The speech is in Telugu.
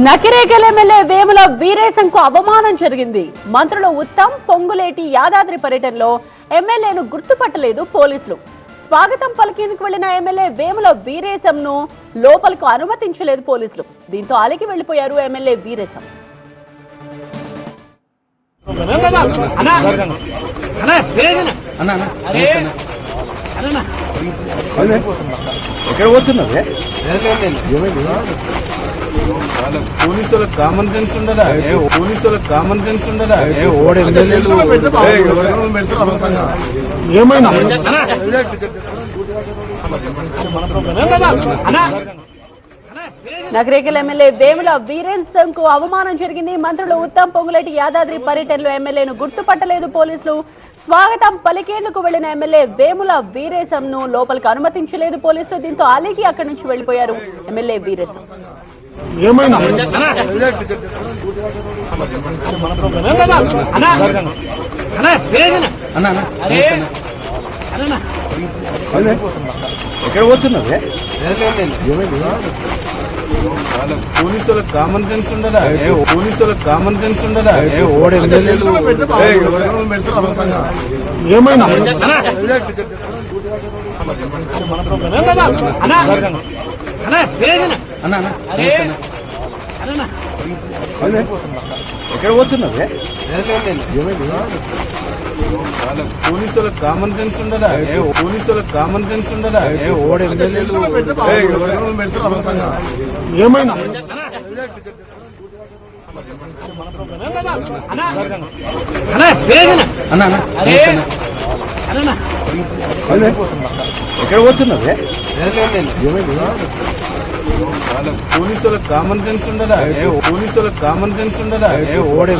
నకిరేకల్ ఎమ్మెల్యే వేముల వీరేశంకు అవమానం జరిగింది. మంత్రులు ఉత్తమ్ పొంగులేటి యాదాద్రి పర్యటనలో ఎమ్మెల్యేను గుర్తుపట్టలేదు పోలీసులు. స్వాగతం పలికేందుకు వెళ్ళిన ఎమ్మెల్యే వేముల వీరేశంను లోపలకు అనుమతించలేదు పోలీసులు. దీంతో అలికి వెళ్ళిపోయారు ఎమ్మెల్యే వీరేశం. ఎక్కడ పోతున్నది ఏమైంది వాళ్ళ పోలీసులకు కామన్ సెన్స్ ఉండదా? ఏ కామన్ సెన్స్ ఉండదా? ఏ ఓడి ఎమ్మెల్యేలు ఏయ్, ఎవరెవరో పెడతారు అనవసరంగా. ఏమైంది అన్నా నగరేకల్ ఎమ్మెల్యే వేముల వీరేశంకు అవమానం జరిగింది. మంత్రులు ఉత్తమ్ పొంగులేటి యాదాద్రి పర్యటనలో ఎమ్మెల్యేను గుర్తుపట్టలేదు పోలీసులు. స్వాగతం పలికేందుకు వెళ్ళిన ఎమ్మెల్యే వేముల వీరేశంను లోపలికి అనుమతించలేదు పోలీసులు. దీంతో అలిగి అక్కడి నుంచి వెళ్ళిపోయారు ఎమ్మెల్యే వీరేశం. అదే. ఎక్కడ పోతున్నది పోలీసులకు కామన్ సెన్స్ ఉండదా ఏ పోలీసులకు కామన్ సెన్స్ ఉండదా ఏ ఓడి ఎమ్మెల్యేలు అన్నా అన్నా అన్నా. అన్న అన్న. అన్న. ఎక్కడ పోతున్నది పోలీసులకు కామన్ సెన్స్ ఉండదా? ఏ పోలీసులకు కామన్ సెన్స్ ఉండదా? ఏ ఓడి అనవసరంగా. ఏమైంది అన్నా అన్నా. అన్న అన్న అరే అన్న అదే. ఎక్కడ పోతున్నది? పోలీసులకు కామన్ సెన్స్ ఉండదా? ఏ పోలీసులకు కామన్ సెన్స్ ఉండదా? ఏ ఓడి